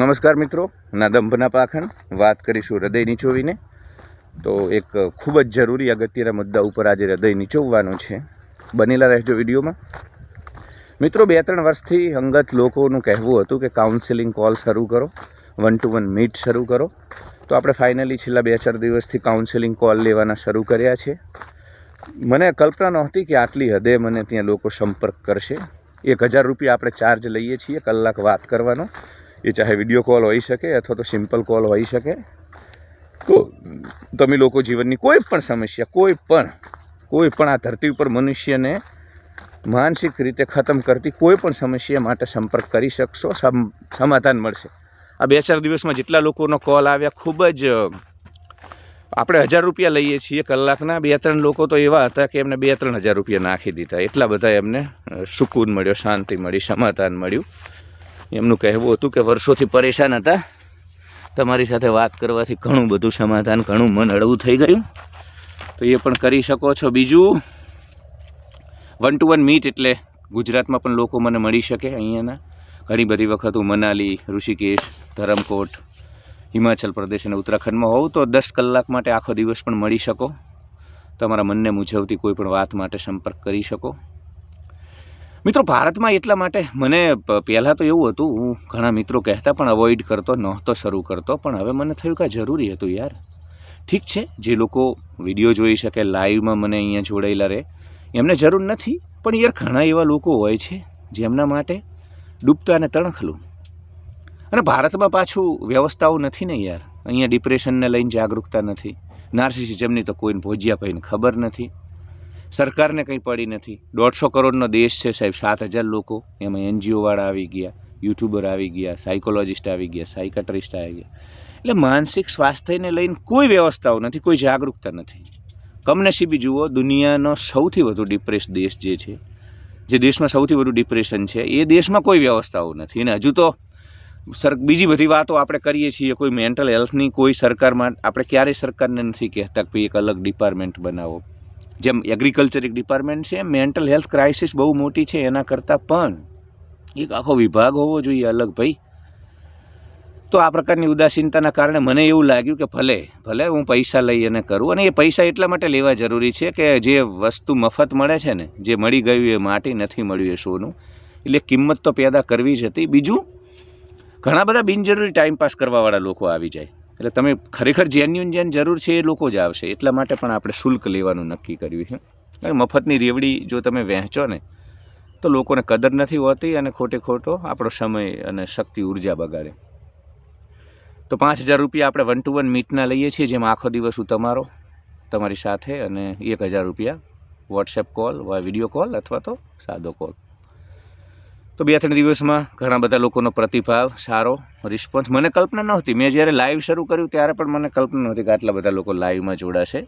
નમસ્કાર મિત્રો નાદંભના પાખણ વાત કરીશું હૃદય નીચોવીને. તો એક ખૂબ જ જરૂરી અગત્યના મુદ્દા ઉપર આજે હૃદય નીચોવવાનું છે. બનેલા રહેજો વિડીયોમાં. મિત્રો, બે ત્રણ વર્ષથી અંગત લોકોનું કહેવું હતું કે કાઉન્સેલિંગ કોલ શરૂ કરો વન ટુ વન મીટ શરૂ કરો. તો આપણે ફાઇનલી છેલ્લા બે ચાર દિવસથી કાઉન્સેલિંગ કોલ લેવાના શરૂ કર્યા છે. મને કલ્પના નહોતી કે આટલી હદે મને ત્યાં લોકો સંપર્ક કરશે. એક હજાર રૂપિયા આપણે ચાર્જ લઈએ છીએ કલાક વાત કરવાનો. એ ચાહે વીડિયો કોલ હોઈ શકે અથવા તો સિમ્પલ કોલ હોઈ શકે. તો તમે લોકો જીવનની કોઈ પણ સમસ્યા, કોઈ પણ કોઈ પણ આ ધરતી ઉપર મનુષ્યને માનસિક રીતે ખતમ કરતી કોઈ પણ સમસ્યા માટે સંપર્ક કરી શકશો, સમ, સમાધાન મળશે. આ બે ચાર દિવસમાં જેટલા લોકોનો કોલ આવ્યા, ખૂબ જ, આપણે હજાર રૂપિયા લઈએ છીએ કલાકના. બે ત્રણ લોકો તો એવા હતા કે એમને બે ત્રણ હજાર રૂપિયા નાખી દીધા. એટલા બધા એમને સુકૂન મળ્યો, શાંતિ મળી, સમાધાન મળ્યું. એમનું કહેવું હતું કે વર્ષોથી પરેશાન હતા. તમારી સાથે વાત કરવાથી ઘણું બધું સમાધાન, ઘણું મન હળવું થઈ ગયું. તો એ પણ કરી શકો છો. બીજું વન ટુ વન મીટ એટલે ગુજરાતમાં પણ લોકો મને મળી શકે અહીંયાના. ઘણી બધી વખત હું મનાલી, ઋષિકેશ, ધરમકોટ, હિમાચલ પ્રદેશ અને ઉત્તરાખંડમાં હોઉં તો દસ કલાક માટે આખો દિવસ પણ મળી શકો. તમારા મનને મૂંઝવતી કોઈ પણ વાત માટે સંપર્ક કરી શકો. મિત્રો, ભારતમાં એટલા માટે મને પહેલાં તો એવું હતું, હું ઘણા મિત્રો કહેતા, પણ અવોઇડ કરતો, નહોતો શરૂ કરતો, પણ હવે મને થયું કે જરૂરી હતું યાર. ઠીક છે, જે લોકો વીડિયો જોઈ શકે લાઈવમાં મને અહીંયા જોડાયેલા રહે, એમને જરૂર નથી, પણ યાર ઘણા એવા લોકો હોય છે, જેમના માટે ડૂબતા અને તણખલું. અને ભારતમાં પાછું વ્યવસ્થાઓ નથી ને યાર. અહીંયા ડિપ્રેશનને લઈને જાગૃતતા નથી. નાર્સિસિઝમની તો કોઈને ભોજિયા ભાઈને ખબર નથી. સરકારને કંઈ પડી નથી. દોઢસો કરોડનો દેશ છે સાહેબ, સાત હજાર લોકો. એમાં એનજીઓવાળા આવી ગયા, યુટ્યુબર આવી ગયા, સાયકોલોજિસ્ટ આવી ગયા, સાયકાટ્રિસ્ટ આવી ગયા. એટલે માનસિક સ્વાસ્થ્યને લઈને કોઈ વ્યવસ્થાઓ નથી, કોઈ જાગૃતતા નથી. કમનસીબી જુઓ, દુનિયાનો સૌથી વધુ ડિપ્રેસ દેશ જે છે, જે દેશમાં સૌથી વધુ ડિપ્રેશન છે, એ દેશમાં કોઈ વ્યવસ્થાઓ નથી. અને હજુ તો સર, બીજી બધી વાતો આપણે કરીએ છીએ, કોઈ મેન્ટલ હેલ્થની કોઈ સરકારમાં, આપણે ક્યારેય સરકારને નથી કહેતા કે એક અલગ ડિપાર્ટમેન્ટ બનાવો. જેમ એગ્રીકલ્ચર એક ડિપાર્ટમેન્ટ છે મેન્ટલ હેલ્થ ક્રાઇસિસ બહુ મોટી છે એના કરતાં પણ એક આખો વિભાગ હોવો જોઈએ અલગ ભાઈ. તો આ પ્રકારની ઉદાસીનતાના કારણે મને એવું લાગ્યું કે ભલે ભલે હું પૈસા લઈ અને કરું, અને એ પૈસા એટલા માટે લેવા જરૂરી છે કે જે વસ્તુ મફત મળે છે ને, જે મળી ગયું એ માટી નથી મળ્યું એ સોનું, એટલે કિંમત તો પેદા કરવી જ હતી. બીજું, ઘણા બધા બિનજરૂરી ટાઈમ પાસ કરવાવાળા લોકો આવી જાય. એટલે તમે ખરેખર જેન્યુન જેન જરૂર છે એ લોકો જ આવશે. એટલા માટે પણ આપણે શુલ્ક લેવાનું નક્કી કર્યું છે. કારણ મફતની રેવડી જો તમે વહેંચો ને, તો લોકોને કદર નથી હોતી અને ખોટે ખોટો આપણો સમય અને શક્તિ ઊર્જા બગાડે. તો પાંચ હજાર રૂપિયા આપણે વન ટુ વન મીટના લઈએ છીએ, જેમાં આખો દિવસ હું તમારો, તમારી સાથે અને એક હજાર રૂપિયા વોટ્સએપ કોલ વીડિયો કોલ અથવા તો સાદો કોલ તો બે ત્રણ દિવસમાં ઘણા બધા લોકોનો પ્રતિભાવ, સારો રિસ્પોન્સ મને કલ્પના નહોતી. મેં જ્યારે લાઈવ શરૂ કર્યું ત્યારે પણ મને કલ્પના નહોતી કે આટલા બધા લોકો લાઈવમાં જોડાશે.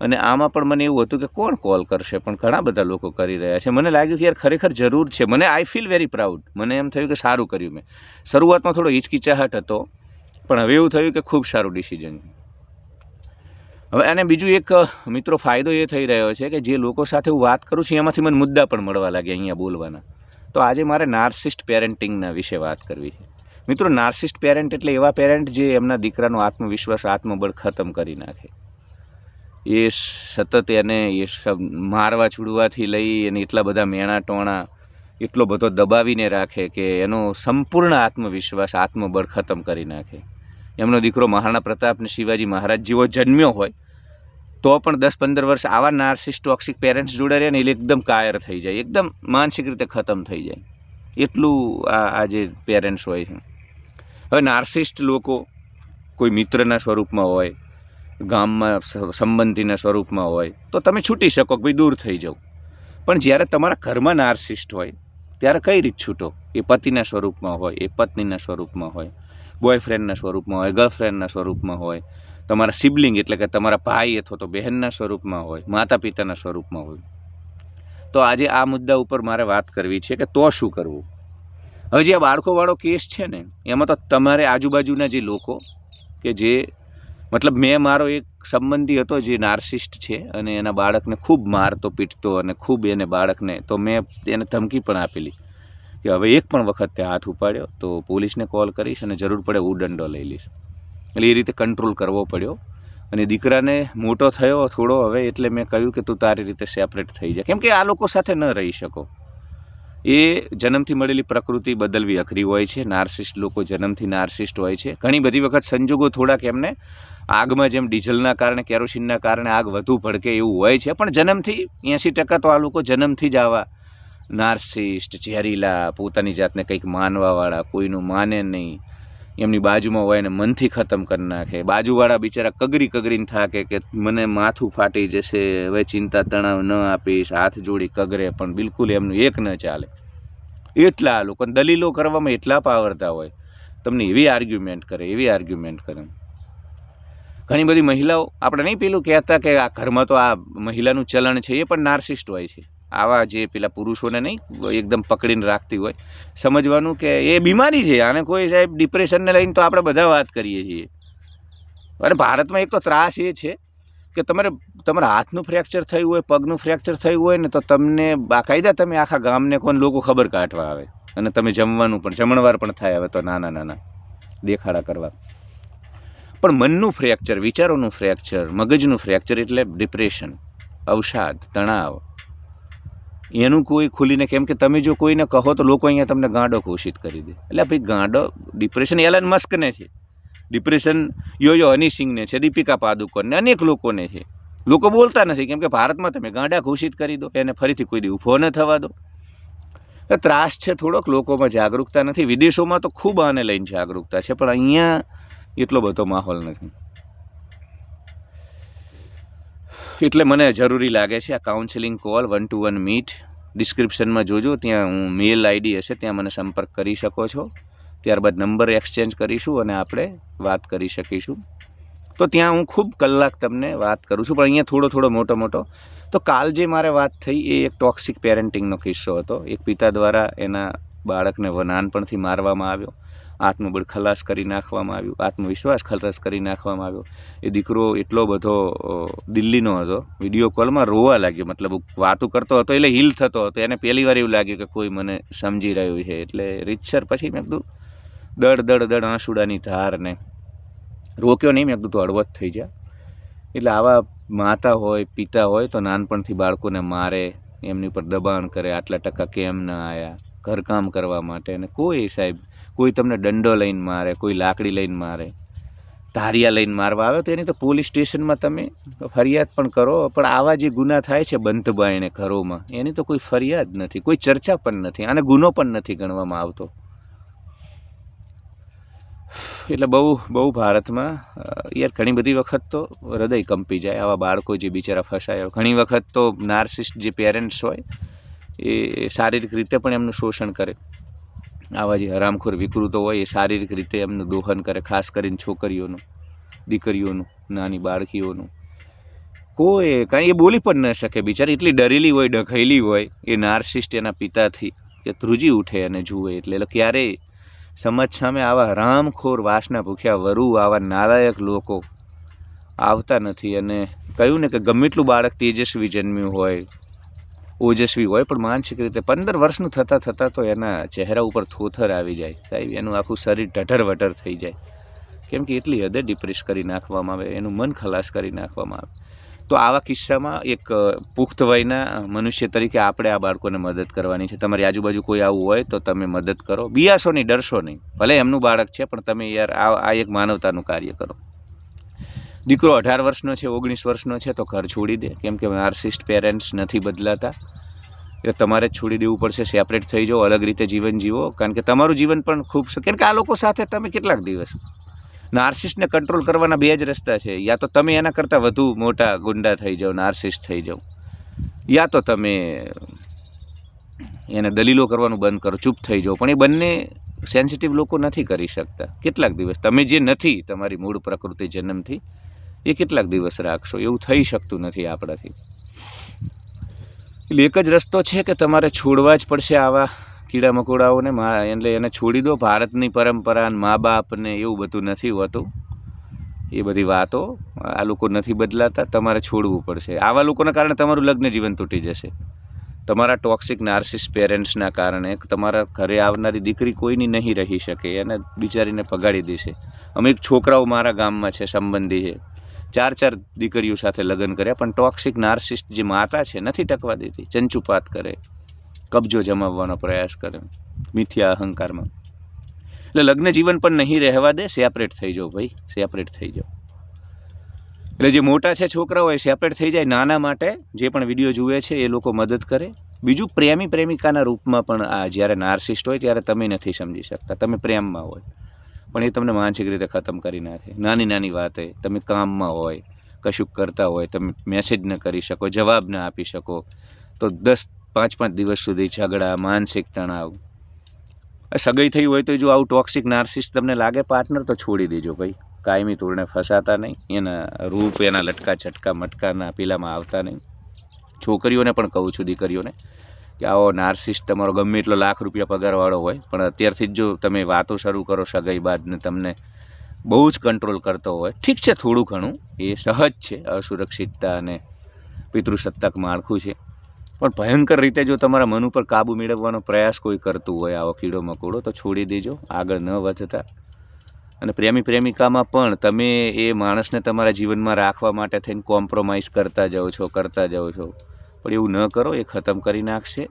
અને આમાં પણ મને એવું હતું કે કોણ કોલ કરશે? પણ ઘણા બધા લોકો કરી રહ્યા છે. મને લાગ્યું કે યાર, ખરેખર જરૂર છે. મને આઈ ફીલ વેરી પ્રાઉડ મને એમ થયું કે સારું કર્યું મેં. શરૂઆતમાં થોડો હિચકિચાહટ હતો, પણ હવે એવું થયું કે ખૂબ સારું ડિસિઝન હવે અને બીજું એક મિત્રો ફાયદો એ થઈ રહ્યો છે કે જે લોકો સાથે હું વાત કરું છું, એમાંથી મને મુદ્દા પણ મળવા લાગ્યા અહીંયા બોલવાના. તો આજે મારે નાર્સિસ્ટ પેરેન્ટિંગના વિશે વાત કરવી છે. મિત્રો નાર્સિસ્ટ પેરેન્ટ એટલે એવા પેરેન્ટ જે એમના દીકરાનો આત્મવિશ્વાસ, આત્મબળ ખતમ કરી નાખે. એ સતત એને એ મારવા, છૂડવાથી લઈ અને એટલા બધા મેણા ટોણા, એટલો બધો દબાવીને રાખે કે એનો સંપૂર્ણ આત્મવિશ્વાસ, આત્મબળ ખતમ કરી નાખે. એમનો દીકરો મહારાણા પ્રતાપ ને શિવાજી મહારાજ જેવો જન્મ્યો હોય તો પણ દસ પંદર વર્ષ આવા નાર્સિસ ટોક્સિક પેરેન્ટ્સ જોડે રહે ને એટલે એકદમ કાયર થઈ જાય, એકદમ માનસિક રીતે ખતમ થઈ જાય. એટલું આ આ જે પેરેન્ટ્સ હોય છે. હવે નાર્સિસ્ટ લોકો કોઈ મિત્રના સ્વરૂપમાં હોય, ગામમાં સંબંધીના સ્વરૂપમાં હોય, તો તમે છૂટી શકો કે ભાઈ દૂર થઈ જાઓ. પણ જ્યારે તમારા ઘરમાં નાર્સિસ્ટ હોય, ત્યારે કઈ રીત છૂટો? એ પતિના સ્વરૂપમાં હોય, એ પત્નીના સ્વરૂપમાં હોય બોયફ્રેન્ડના સ્વરૂપમાં હોય ગર્લફ્રેન્ડના સ્વરૂપમાં હોય તમારા સિબલિંગ એટલે કે તમારા ભાઈ અથવા તો બહેનના સ્વરૂપમાં હોય માતા પિતાના સ્વરૂપમાં હોય. તો આજે આ મુદ્દા ઉપર મારે વાત કરવી છે કે તો શું કરવું? હવે જે આ બાળકોવાળો કેસ છે ને, એમાં તો તમારે આજુબાજુના જે લોકો કે જે મતલબ મેં મારો એક સંબંધી હતો જે નાર્સિસ્ટ છે અને એના બાળકને ખૂબ મારતો, પીટતો અને ખૂબ એને બાળકને, તો મેં એને ધમકી પણ આપેલી કે હવે એક પણ વખત તે હાથ ઉપાડ્યો, તો પોલીસને કોલ કરીશ અને જરૂર પડે હું દંડો લઈ લઈશ. એટલે એ રીતે કંટ્રોલ કરવો પડ્યો. અને દીકરાને મોટો થયો થોડો હવે એટલે મેં કહ્યું કે તું તારી રીતે સેપરેટ થઈ જાય કેમ કે આ લોકો સાથે ન રહી શકો. એ જન્મથી મળેલી પ્રકૃતિ બદલવી અઘરી હોય છે. નાર્સિસ્ટ લોકો જન્મથી નાર્સિસ્ટ હોય છે. ઘણી બધી વખત સંજોગો થોડાક એમને આગમાં જેમ ડીઝલના કારણે, કેરોસીનના કારણે આગ વધુ ભડકે એવું હોય છે. પણ જન્મથી એંસી ટકા તો આ લોકો જન્મથી જ આવા નાર્સિસ્ટ, ઝેરીલા, પોતાની જાતને કંઈક માનવાવાળા, કોઈનું માને નહીં. એમની બાજુમાં હોય ને મનથી ખતમ કરી નાખે. બાજુવાળા બિચારા કગરી કગરીને થાકે કે મને માથું ફાટી જશે, હવે ચિંતા તણાવ ન આપીશ, હાથ જોડી કગરે, પણ બિલકુલ એમનું એક ન ચાલે. એટલા લોકો દલીલો કરવામાં એટલા પાવરતા હોય. તમને એવી આર્ગ્યુમેન્ટ કરે, એવી આર્ગ્યુમેન્ટ કરે. ઘણી બધી મહિલાઓ, આપણે નહીં પેલું કહેતા કે આ ઘરમાં તો આ મહિલાનું ચલણ છે, એ પણ નાર્સિસ્ટ હોય છે. આવા જે પેલા પુરુષોને નહીં, એકદમ પકડીને રાખતી હોય, સમજવાનું કે એ બીમારી છે. આને કોઈ સાહેબ ડિપ્રેશનને લઈને તો આપણે બધા વાત કરીએ છીએ. અને ભારતમાં એક તો ત્રાસ એ છે કે તમારે, તમારા હાથનું ફ્રેક્ચર થયું હોય, પગનું ફ્રેક્ચર થયું હોય ને તો તમને બાકાયદા તમે આખા ગામને કોણ લોકો ખબર કાઢવા આવે. અને તમે જમવાનું પણ, જમણવાર પણ થાય હવે તો નાના નાના દેખાડા કરવા. પણ મનનું ફ્રેક્ચર વિચારોનું ફ્રેક્ચર મગજનું ફ્રેક્ચર એટલે ડિપ્રેશન અવસાદ, તણાવ એનું કોઈ ખુલીને કેમ કે તમે જો કોઈને કહો તો લોકો અહીંયા તમને ગાંડો ઘોષિત કરી દે. એટલે ભાઈ ગાંડો ડિપ્રેશન એલન મસ્કને છે. ડિપ્રેશન યો યો હની સિંહને છે, દીપિકા પાદુકોણને, અનેક લોકોને છે. લોકો બોલતા નથી કેમ કે ભારતમાં તમે ગાંડા ઘોષિત કરી દો, એને ફરીથી કોઈ દી ઊભો ન થવા દો. ત્રાસ છે થોડોક, લોકોમાં જાગૃતતા નથી. વિદેશોમાં તો ખૂબ આને લઈને જાગૃતતા છે, પણ અહીંયા એટલો બધો માહોલ નથી. એટલે મને જરૂરી લાગે છે આ counselling call one to one meet ડિસ્ક્રિપ્શનમાં જોજો, ત્યાં હું મેલ આઈડી હશે, ત્યાં મને સંપર્ક કરી શકો છો. ત્યારબાદ નંબર એક્સચેન્જ કરીશું અને આપણે વાત કરી શકીશું. તો ત્યાં હું ખૂબ કલાક તમને વાત કરું છું, પણ અહીંયા થોડો થોડો મોટો મોટો. તો કાલ જે મારે વાત થઈ એ એક ટોક્સિક પેરેન્ટિંગનો કિસ્સો હતો. એક પિતા દ્વારા એના બાળકને નાનપણથી મારવામાં આવ્યો. આત્મબળ ખલાસ કરી નાખવામાં આવ્યું, આત્મવિશ્વાસ ખલાસ કરી નાખવામાં આવ્યો. એ દીકરો એટલો બધો દિલ્હીનો હતો. વીડિયો કોલમાં રોવા લાગ્યો, મતલબ વાતો કરતો હતો એટલે હિલ થતો હતો. એને પહેલી વાર એવું લાગ્યું કે કોઈ મને સમજી રહ્યું છે. એટલે રીતસર પછી મેં કીધું, દડ દડ દડ આંસુડાની ધારને રોક્યો નહીં, મેં કીધું, તો હળવદ થઈ જા. એટલે આવા માતા હોય, પિતા હોય તો નાનપણથી બાળકોને મારે, એમની ઉપર દબાણ કરે, આટલા ટકા કેમ ન આવ્યા ઘરકામ કરવા માટે અને કોઈ સાહેબ, કોઈ તમને દંડો લઈને મારે, કોઈ લાકડી લઈને મારે, ધારિયા લઈને મારવા આવે તો એની તો પોલીસ સ્ટેશનમાં તમે ફરિયાદ પણ કરો, પણ આવા જે ગુના થાય છે બંધ બાયણે ઘરોમાં, એની તો કોઈ ફરિયાદ નથી, કોઈ ચર્ચા પણ નથી અને ગુનો પણ નથી ગણવામાં આવતો. એટલે બહુ બહુ ભારતમાં યાર ઘણી બધી વખત તો હૃદય કંપી જાય આવા બાળકો જે બિચારા ફસાયા ઘણી વખત તો નાર્સિસ્ટ જે પેરેન્ટ્સ હોય એ શારીરિક રીતે પણ એમનું શોષણ કરે. આવા જે હરામખોર વિકૃતો હોય એ શારીરિક રીતે એમનું દોહન કરે, ખાસ કરીને છોકરીઓનું, દીકરીઓનું, નાની બાળકીઓનું. કોઈ કાંઈ એ બોલી પણ ન શકે. બિચારી એટલી ડરેલી હોય, ડખેલી હોય, એ નાર્સિસ્ટ એના પિતાથી કે ધ્રુજી ઉઠે અને જુએ એટલે ક્યારેય સમાજ સામે આવા હરામખોર વાસના ભૂખ્યા વરુ, આવા નાલાયક લોકો આવતા નથી. અને કહ્યું ને કે ગમે એટલું બાળક તેજસ્વી જન્મ્યું હોય ઓજસ્વી હોય, પણ માનસિક રીતે પંદર વર્ષનું થતાં થતાં તો એના ચહેરા ઉપર થોથર આવી જાય સાહેબ. એનું આખું શરીર ટઢર વટર થઈ જાય. કેમ કે એટલી હદે ડિપ્રેસ કરી નાખવામાં આવે, એનું મન ખલાસ કરી નાખવામાં આવે. તો આવા કિસ્સામાં એક પુખ્ત વયના મનુષ્ય તરીકે આપણે આ બાળકોને મદદ કરવાની છે. તમારી આજુબાજુ કોઈ આવું હોય તો તમે મદદ કરો. બિયાસો નહીં ડરશો નહીં. ભલે એમનું બાળક છે, પણ તમે યાર આ એક માનવતાનું કાર્ય કરો. દીકરો અઢાર વર્ષનો છે, ઓગણીસ વર્ષનો છે, તો ઘર છોડી દે. કેમ કે નાર્સિસ્ટ પેરેન્ટ્સ નથી બદલાતા. એટલે તમારે જ છોડી દેવું પડશે સેપરેટ થઈ જાઓ, અલગ રીતે જીવન જીવો. કારણ કે તમારું જીવન પણ ખૂબ છે કારણ કે આ લોકો સાથે તમે કેટલાક દિવસ નાર્સિસ્ટને કંટ્રોલ કરવાના બે જ રસ્તા છે. યા તો તમે એના કરતાં વધુ મોટા ગુંડા થઈ જાઓ નાર્સિસ્ટ થઈ જાઓ. યા તો તમે એને દલીલો કરવાનું બંધ કરો, ચૂપ થઈ જાઓ. પણ એ બંને સેન્સિટિવ લોકો નથી કરી શકતા. કેટલાક દિવસ તમે જે નથી, તમારી મૂળ પ્રકૃતિ જન્મથી એ કેટલાક દિવસ રાખશો? એવું થઈ શકતું નથી આપણાથી. એટલે એક જ રસ્તો છે કે તમારે છોડવા જ પડશે આવા કીડા મકોડાઓને એટલે એને છોડી દો. ભારતની પરંપરા મા બાપને એવું બધું નથી હોતું. એ બધી વાતો આ લોકો નથી બદલાતા. તમારે છોડવું પડશે. આવા લોકોના કારણે તમારું લગ્ન જીવન તૂટી જશે. તમારા ટોક્સિક નાર્સિસ પેરેન્ટ્સના કારણે તમારા ઘરે આવનારી દીકરી કોઈની નહીં રહી શકે. એને બિચારીને પગાડી દેશે. અમુક છોકરાઓ મારા ગામમાં છે, સંબંધી છે. ચાર ચાર દીકરીઓ સાથે લગ્ન કર્યા, પણ ટોક્સિક નાર્સિસ્ટ જે માતા છે, નથી ટકવા દેતી. ચંચુપાત કરે, કબજો જમાવવાનો પ્રયાસ કરે, મિથ્યા અહંકારમાં. એટલે લગ્ન જીવન પણ નહીં રહેવા દે સેપરેટ થઈ જાઓ ભાઈ સેપરેટ થઈ જાઓ. એટલે જે મોટા છે છોકરાઓ, એ સેપરેટ થઈ જાય. નાના માટે જે પણ વીડિયો જુએ છે, એ લોકો મદદ કરે. બીજું પ્રેમી પ્રેમિકાના રૂપમાં પણ આ જ્યારે નાર્સિસ્ટ હોય, ત્યારે તમે નથી સમજી શકતા. તમે પ્રેમમાં હોય. પણ એ તમને માનસિક રીતે ખતમ કરી નાખે. નાની નાની વાતે, તમે કામમાં હોય, કશુંક કરતા હોય, તમે મેસેજ ન કરી શકો, જવાબ ન આપી શકો, તો દસ, પાંચ પાંચ દિવસ સુધી ઝઘડા, માનસિક તણાવ. સગાઈ થઈ હોય તો જો આવું ટોક્સિક નાર્સિસ તમને લાગે પાર્ટનર તો છોડી દેજો ભાઈ. કાયમી તોડને ફસાતા નહીં, એના રૂપ, એના લટકા ચટકા મટકાના, પીલામાં આવતા નહીં. છોકરીઓને પણ કહું છું, દીકરીઓને કે આવો નાર્સિસ્ટ તમારો ગમે એટલો લાખ રૂપિયા પગારવાળો હોય, પણ અત્યારથી જ જો તમે વાતો શરૂ કરો સગાઈ બાદ ને તમને બહુ જ કંટ્રોલ કરતો હોય. ઠીક છે થોડું ઘણું, એ સહજ છે, અસુરક્ષિતતા અને પિતૃસત્તાક માળખું છે. પણ ભયંકર રીતે જો તમારા મન ઉપર કાબુ મેળવવાનો પ્રયાસ કોઈ કરતું હોય આવો કીડો મકોડો, તો છોડી દેજો, આગળ ન વધતા. અને પ્રેમી પ્રેમિકામાં પણ તમે એ માણસને તમારા જીવનમાં રાખવા માટે થઈને કોમ્પ્રોમાઇઝ કરતા જાઓ છો, કરતા જાઓ છો. પણ એવું ન કરો, એ ખતમ કરી નાખશે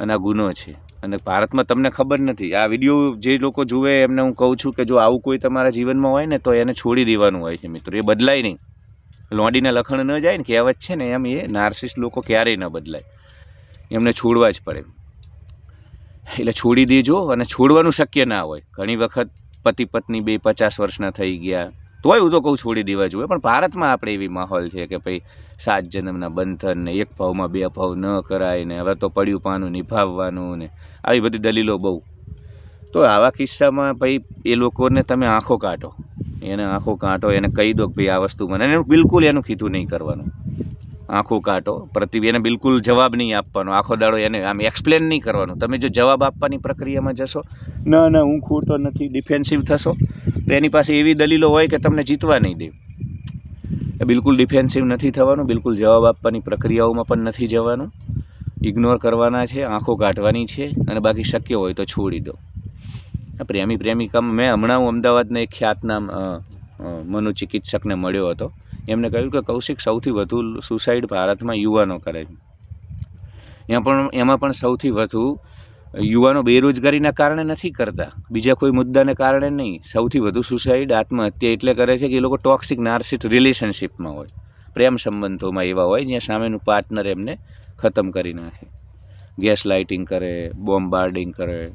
અને આ ગુનો છે. અને ભારતમાં તમને ખબર નથી. આ વીડિયો જે લોકો જુએ, એમને હું કહું છું કે જો આવું કોઈ તમારા જીવનમાં હોય ને, તો એને છોડી દેવાનું હોય છે મિત્રો. એ બદલાય નહીં. લોંડીના લખણ ન જાય ને, કહેવત છે ને, એમ એ નાર્સિસ્ટ લોકો ક્યારેય ન બદલાય. એમને છોડવા જ પડે. એટલે છોડી દેજો અને છોડવાનું શક્ય ના હોય. ઘણી વખત પતિ પત્ની બે પચાસ વર્ષના થઈ ગયા તોય હું તો કહું છોડી દેવા જોઈએ પણ ભારતમાં આપણે એવી માહોલ છે કે ભાઈ સાત જન્મના બંધન ને એક ભાવમાં બે ભાવ ન કરાય ને હવે તો પડ્યું પાનું નિભાવવાનું ને આવી બધી દલીલો બહુ. તો આવા કિસ્સામાં ભાઈ એ લોકોને તમે આંખો કાઢો એને આંખો કાંટો, એને કહી દો કે ભાઈ આ વસ્તુ મને. એને બિલકુલ એનું કીધું નહીં કરવાનું. આંખો કાઢો. પ્રતિ એને બિલકુલ જવાબ નહીં આપવાનો. આખો દાડો એને આમ એક્સપ્લેન નહીં કરવાનું. તમે જો જવાબ આપવાની પ્રક્રિયામાં જશો, ના ના, હું ખોટો નથી ડિફેન્સિવ થશો, તો એની પાસે એવી દલીલો હોય કે તમને જીતવા નહીં દે બિલકુલ ડિફેન્સિવ નથી થવાનું, બિલકુલ જવાબ આપવાની પ્રક્રિયાઓમાં પણ નથી જવાનું. ઇગ્નોર કરવાના છે, આંખો કાઢવાની છે, અને બાકી શક્ય હોય તો છોડી દો. પ્રેમી પ્રેમિકામાં મેં હમણાં હું અમદાવાદના એક ખ્યાતનામ મનોચિકિત્સકને મળ્યો હતો. એમને કહ્યું કે કૌશિક સૌથી વધુ સુસાઇડ ભારતમાં યુવાનો કરે છે. એમાં પણ એમાં પણ સૌથી વધુ યુવાનો બેરોજગારીના કારણે નથી કરતા. બીજા કોઈ મુદ્દાને કારણે નહીં. સૌથી વધુ સુસાઇડ આત્મહત્યા એટલે કરે છે કે એ લોકો ટોક્સિક નાર્સિક રિલેશનશિપમાં હોય. પ્રેમ સંબંધોમાં એવા હોય જ્યાં સામેનું પાર્ટનર એમને ખતમ કરી નાખે. ગેસ લાઇટિંગ કરે બોમ્બાર્ડિંગ કરે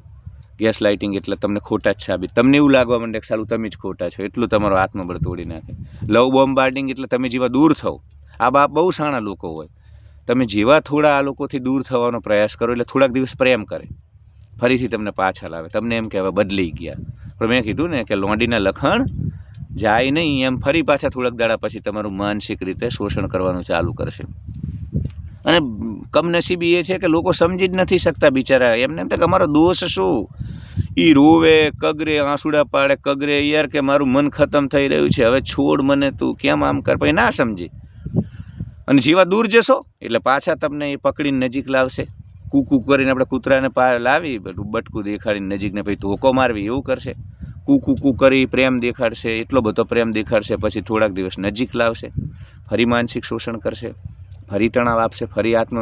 ગેસ લાઇટિંગ એટલે તમને ખોટા જ સાબિત. તમને એવું લાગવા માંડે કે સાલું તમે જ ખોટા છો. એટલું તમારો આત્મબળ તોડી નાખે. લવ બોમ્બાર્ડિંગ એટલે તમે જેવા દૂર થાવ. આ બાપ બહુ સાણા લોકો હોય. તમે જેવા થોડા આ લોકોથી દૂર થવાનો પ્રયાસ કરો એટલે થોડાક દિવસ પ્રેમ કરે. ફરીથી તમને પાછા લાવે. તમને એમ કહેવાય, બદલી ગયા. પણ મેં કીધું ને કે લોંડીના લખણ જાય નહીં, એમ ફરી પાછા થોડાક દાડા પછી તમારું માનસિક રીતે શોષણ કરવાનું ચાલુ કરશે. અને કમનસીબી એ છે કે લોકો સમજી જ નથી શકતા બિચારા. એમને એમ કે અમારો દોષ શું? એ રોવે, કગરે, આંસુડા પાડે, કગરે, યાર કે મારું મન ખતમ થઈ રહ્યું છે, હવે છોડ મને તું કેમ આમ કર? પછી ના સમજી. અને જેવા દૂર જશો, એટલે પાછા તમને એ પકડીને નજીક લાવશે. કૂકુ કરીને આપણે કૂતરાને પા લાવી બટકું દેખાડીને નજીકને પછી ધોકો મારવી, એવું કરશે. કૂ કૂ કૂ કરી પ્રેમ દેખાડશે, એટલો બધો પ્રેમ દેખાડશે, પછી થોડાક દિવસ નજીક લાવશે. ફરી માનસિક શોષણ કરશે. ફરી તણાવ આપશે, ફરી આત્મ.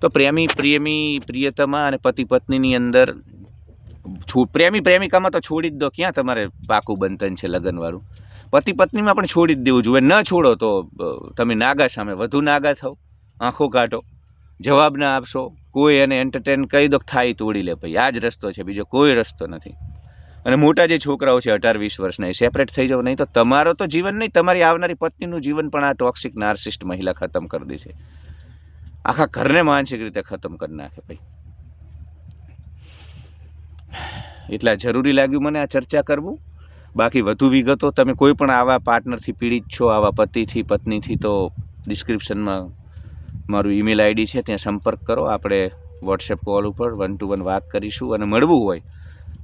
તો પ્રેમી પ્રેમી, પ્રિયતમા અને પતિ પત્નીની અંદર પ્રેમી, પ્રેમિકામાં તો છોડી જ દો, ક્યાં તમારે પાકું બંધન છે લગ્નવાળું? પતિ પત્નીમાં પણ છોડી જ દેવું જોઈએ, ન છોડો તો તમે નાગા સામે વધુ નાગા થો આંખો કાઢો, જવાબ ના આપશો, કોઈ એને એન્ટરટેન કહી દો થાય તોડી લે ભાઈ, આ જ રસ્તો છે, બીજો કોઈ રસ્તો નથી. અને મોટા જે છોકરાઓ છે, અઢાર, વીસ વર્ષના, એ સેપરેટ થઈ જાવ નહીં તો તમારો તો જીવન નહીં, તમારી આવનારી પત્નીનું જીવન પણ આ ટોક્સિક નાર્સિસ્ટ મહિલા ખતમ કરી દે છે. આખા ઘરને માનસિક રીતે ખતમ કરી નાખે ભાઈ. એટલા જરૂરી લાગ્યું મને આ ચર્ચા કરવું. બાકી વધુ વિગતો તમે કોઈ પણ આવા પાર્ટનરથી પીડિત છો, આવા પતિથી, પત્નીથી, તો ડિસ્ક્રિપ્શનમાં મારું ઈમેલ આઈડી છે, ત્યાં સંપર્ક કરો. આપણે વોટ્સએપ કોલ ઉપર વન ટુ વન વાત કરીશું અને મળવું હોય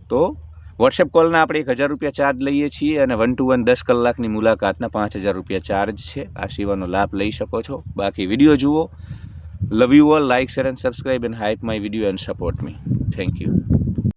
તો વોટ્સએપ કોલના આપણે એક હજાર રૂપિયા ચાર્જ લઈએ છીએ અને વન ટુ વન દસ કલાકની મુલાકાતના પાંચ હજાર રૂપિયા ચાર્જ છે. આ સેવાનો લાભ લઈ શકો છો. બાકી વીડિયો જુઓ. Love you all like share and subscribe and hype my video and support me thank you